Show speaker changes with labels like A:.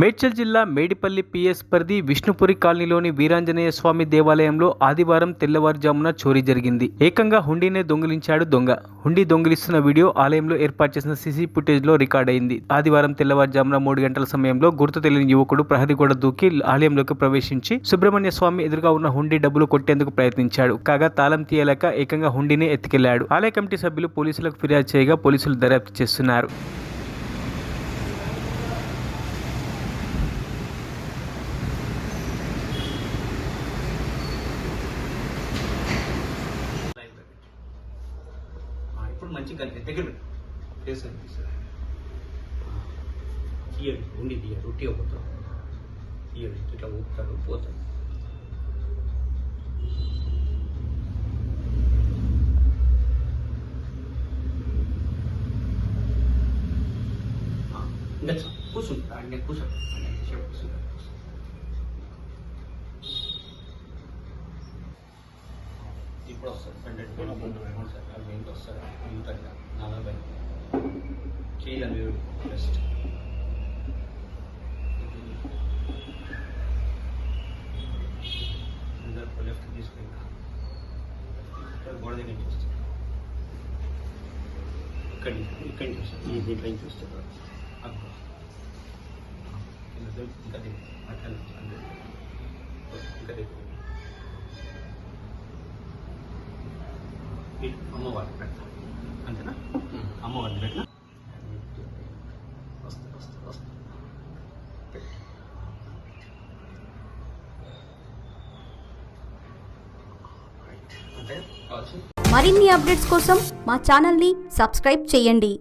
A: మేడ్చల్ జిల్లా మేడిపల్లి పిఎస్ పరిధి విష్ణుపురి కాలనీలోని వీరాంజనేయ స్వామి దేవాలయంలో ఆదివారం తెల్లవారుజామున చోరీ జరిగింది. ఏకంగా హుండీనే దొంగిలించాడు దొంగ. హుండీ దొంగిలిస్తున్న వీడియో ఆలయంలో ఏర్పాటు చేసిన సీసీ ఫుటేజ్లో రికార్డ్ అయింది. ఆదివారం తెల్లవారుజామున మూడు గంటల సమయంలో గుర్తు తెలియని యువకుడు ప్రహరీ దూకి ఆలయంలోకి ప్రవేశించి సుబ్రహ్మణ్య స్వామి ఎదురుగా ఉన్న హుండీ డబ్బులు కొట్టేందుకు ప్రయత్నించాడు. కాగా తాళం తీయలేక ఏకంగా హుండీని ఎత్తుకెళ్ళాడు. ఆలయ కమిటీ సభ్యులు పోలీసులకు ఫిర్యాదు చేయగా పోలీసులు దర్యాప్తు చేస్తున్నారు.
B: ఆ, ఇప్పుడు మంచిగా కలిపి దగ్గర పెట్టు ఫేస్ అనిపిస్తుంది తీయండి ఉండి తీయ రొట్టి పోతాం తీయండి ఇట్లా ఊపుతారు పోతారు ఆ, ఇంకా చా- కూర్చుంటా అన్నీ కూర్చోండి అన్నీ సేపు కూర్చుంటా ఇప్పుడు వస్తారు హండ్రెడ్ సార్ అవి ఎంత వస్తారు. ఇంత నలభై. చేయాలి బెస్ట్ లెఫ్ట్ ఇక్కడ గోడ దగ్గర నుంచి వస్తారు ఇక్కడి ఇక్కడి నుంచి వస్తారు ఈ దీంట్లో నుంచి అక్కడ. ఇంకా దగ్గర. అట్లా ఇంకా దగ్గర. అమ్మవారు పెట్ట అంతేనా? అమ్మవారిని పెట్టిన? వస్తా వస్తా వస్తా పెట్టు. రైట్. అంతే కావచ్చు.
C: మరిన్ని అప్డేట్స్ కోసం మా ఛానల్ని సబ్స్క్రైబ్ చేయండి.